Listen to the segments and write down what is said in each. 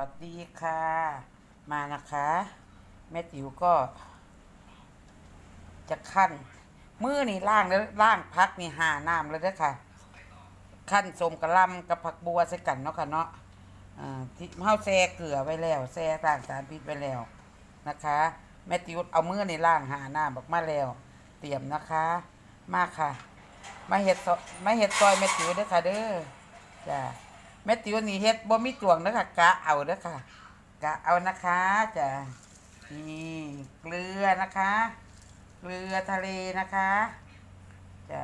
วัสดีค่ะ มานะคะ แม่ติ๋วก็ จะขั้นมือนี่ล่างแล้วล่างพักนี่หาน้ำแล้วด้อค่ะ ขั้นสมกระลำกับผักบัวใส่กันเนาะค่ะเนาะอ่าที่เฮาแซ่เกลือไว้แล้วแซ่ต่างสารพิษไว้แล้วนะคะ แม่ติ๋วเอามือนี่ล่างหาน้ำออกมาแล้ว เตรียมนะคะ มาค่ะ มาเห็ดซอมาเห็ดซอยแม่ติ๋วเด้อค่ะเด้อจ้า แม่ติ๋วนี่เฮ็ดบ่มีตวงเด้อค่ะกะเอาเด้อค่ะกะเอานะคะจ้ะนี่เกลือนะคะ เกลือทะเลนะคะจ้ะ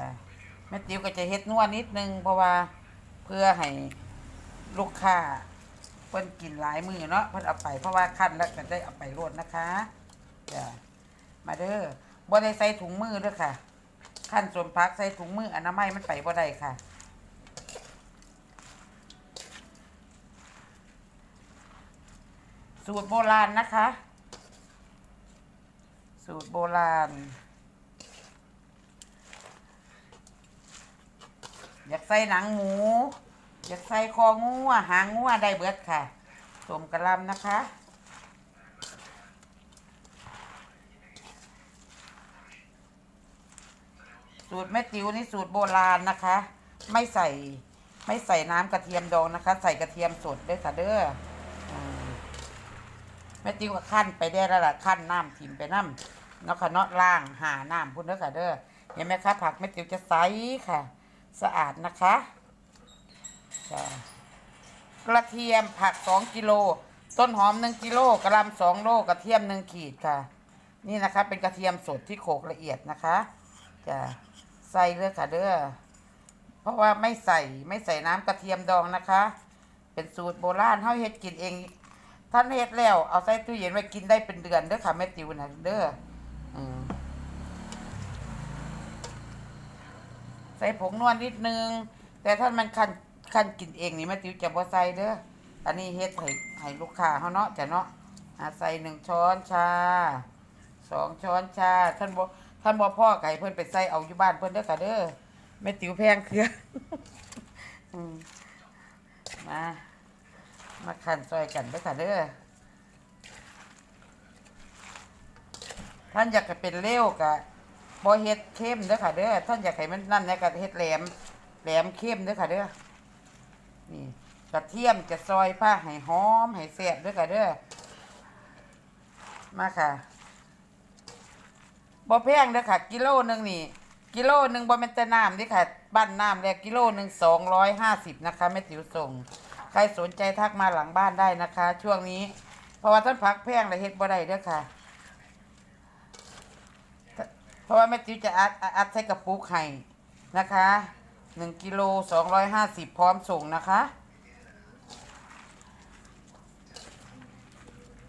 แม่ติ๋วก็จะเฮ็ดนวดนิดนึงเพราะว่าเพื่อให้ลูกค้าเพิ่นกินหลายมือเนาะเพิ่นเอาไปเพราะว่าขั้นแล้วก็ได้เอาไปรดนะคะจ้ะมาเด้อบ่ได้ใส่ถุงมือเด้อค่ะขั้นส่วนพักใส่ถุงมืออนามัยมันไปบ่ได้ค่ะ สูตรโบราณนะคะ สูตรโบราณ อยากใส่หนังหมู อยากใส่คองูหางงูได้เบิดค่ะสมกระลำนะคะสูตรแม่ติ๋วนี่สูตรโบราณนะคะ ไม่ใส่ไม่ใส่น้ำกระเทียมดองนะคะ ใส่กระเทียมสดด้วยค่ะเด้อ แม่ติ๋วก็ขั้นไปได้แล้วล่ะขั้นน้ำถิ่มไปน้ำเนาะค่ะเนาะล่างหาน้ำพุ่นเด้อค่ะเด้อเห็นไหมคะผักแม่ติ๋วจะใสค่ะ สะอาดนะคะกระเทียมผักสองกิโลต้นหอมหนึ่งกิโลกระลำสองโลกระเทียมหนึ่งขีดค่ะ นี่นะคะเป็นกระเทียมสดที่โขลกละเอียดนะคะจะใส่เลยค่ะเด้อเพราะว่าไม่ใส่ไม่ใส่น้ำกระเทียมดองนะคะ เป็นสูตรโบราณเฮาเฮ็ดกินเอง ท่านเฮ็ดแล้ว เอาใส่ตู้เย็นไว้กินได้เป็นเดือนเด้อค่ะแม่ติวนะเด้ออืมใส่ผงนวลนิดนึง แต่ถ้ามันคันคันกินเองนี่แม่ติวจะบ่ใส่เด้ออันนี้เฮ็ดให้ให้ลูกค้าเฮาเนาะจ้ะเนาะอ่าใส่หนึ่งช้อนชาสองช้อนชาท่านบ่ท่านบ่พ่อไก่เพิ่นไปใส่เอาอยู่บ้านเพิ่นเด้อค่ะเด้อแม่ติวแพงเครืออืมมา มาขันซอยกันเด้อค่ะเด้อท่านอยากให้เป็นเลี้ยวกะบอเฮ็ดเข้มเด้อค่ะเด้อท่านอยากให้มันนั่นนะกะเฮ็ดแหลมแหลมเข้มเด้อค่ะเด้อนี่กระเทียมจะซอยผ้าให้หอมให้แซ่บเด้อค่ะเด้อมาค่ะบ่แพงเด้อค่ะ กิโลหนึ่งนี่ กิโลหนึ่งบ่แม่นแต่น้ำเด้อค่ะบ้านน้ำแล้วกิโลหนึ่งสองร้อยห้าสิบนะคะแม่ติ๋วส่ง ใครสนใจทักมาหลังบ้านได้นะคะ ช่วงนี้ เพราะว่าท่านพักแพงและเฮ็ดบ่ได้เด้อค่ะ เพราะว่าแม่ติ๋วจะอัดอัดใส่กระปุกให้นะคะหนึ่งกิโลสองร้อยห้าสิบพร้อมส่งนะคะ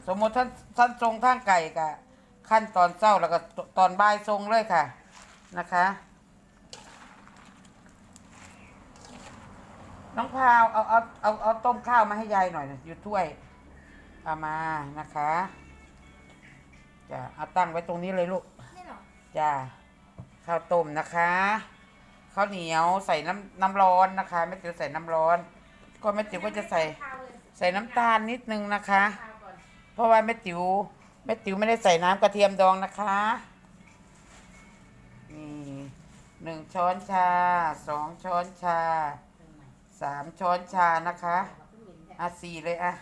สมมติท่านท่านทรงทางไก่กะขั้นตอนเช้าแล้วก็ตตอนบ่ายทรงเลยค่ะนะคะ น้องพาวเอาเอาเอาเอาต้มข้าวมาให้ยายหน่อยนะอยู่ถ้วยเอามานะคะจะเอาตั้งไว้ตรงนี้เลยลูกนี่เหรอจ้าข้าวต้มนะคะข้าวเหนียวใส่น้ำน้ำร้อนนะคะแม่ติ๋วใส่น้ำร้อน ก็แม่ติ๋วก็จะใส่ใส่น้ำตาลนิดนึงนะคะข้าวก่อนเพราะว่าแม่ติ๋วแม่ติ๋วไม่ได้ใส่น้ำกระเทียมดองนะคะนี่หนึ่งช้อนชาสองช้อนชา สามช้อนชานะคะอะสี่เลยอะ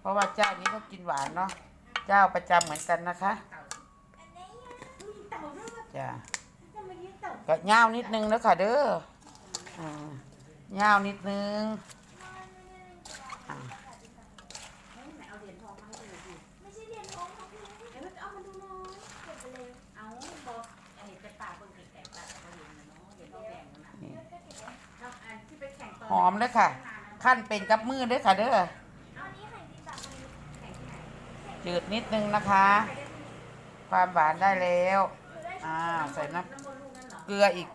เพราะว่าเจ้านี้เขากินหวานเนาะ เจ้าประจำเหมือนกันนะคะจ้าทำไมมีเต่าก็ย่าวนิดนึงแล้วค่ะเด้ออ่าย่าวนิดนึงอ่า อมเลยค่ะ ขั้นเป็นกับมือด้วยค่ะเด้อจืดนิดนึงนะคะ ความหวานได้แล้วอ่าใส่น้ำเกลืออีก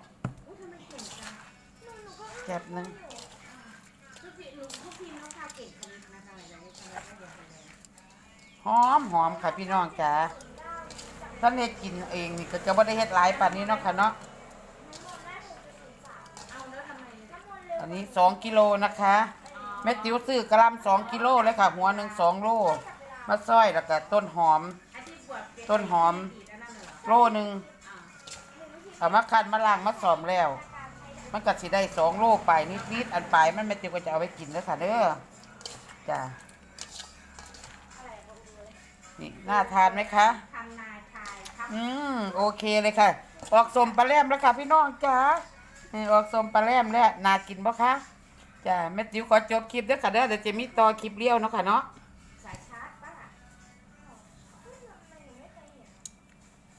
แกบนึงหอมหอมค่ะพี่น้องจ๋าถ้าเนตกินเองนี่ก็จะไม่ได้เฮ็ดหลายป่านนี้เนาะค่ะเนาะ ทั้งหมดได้หกจุดศูนย์สาม เอาแล้วทำไมทั้งหมดเร็วอันนี้สองกิโลนะคะอ๋อแม่ติ๋วซื้อกระหลำสองกิโลเลยค่ะ หัวหนึ่งสองโลมาซอยแล้วก็ต้นหอมอาชีพบวชเก็บต้นหอมดีดอันนั้นเหรอโลหนึ่งอ่าเอามาคันมาล้างมาสอมแล้ว มันก็สิได้สองโลไปนิดๆอันปลายมันแม่ติ๋วก็จะเอาไว้กินแล้วค่ะเด้อจ้ะนี่น่าทานไหมคะทำนายทายครับอืมโอเคเลยค่ะ ออกสมปลาแรมแล้วค่ะพี่น้องจ้า เออออกสมปลาแรมแล้วน่ากินปะคะจ้าแม่ติ๋วขอจบคลิปเด้อค่ะเด้อเดี๋ยวจะมีต่อคลิปเลี้ยวเนาะค่ะเนาะ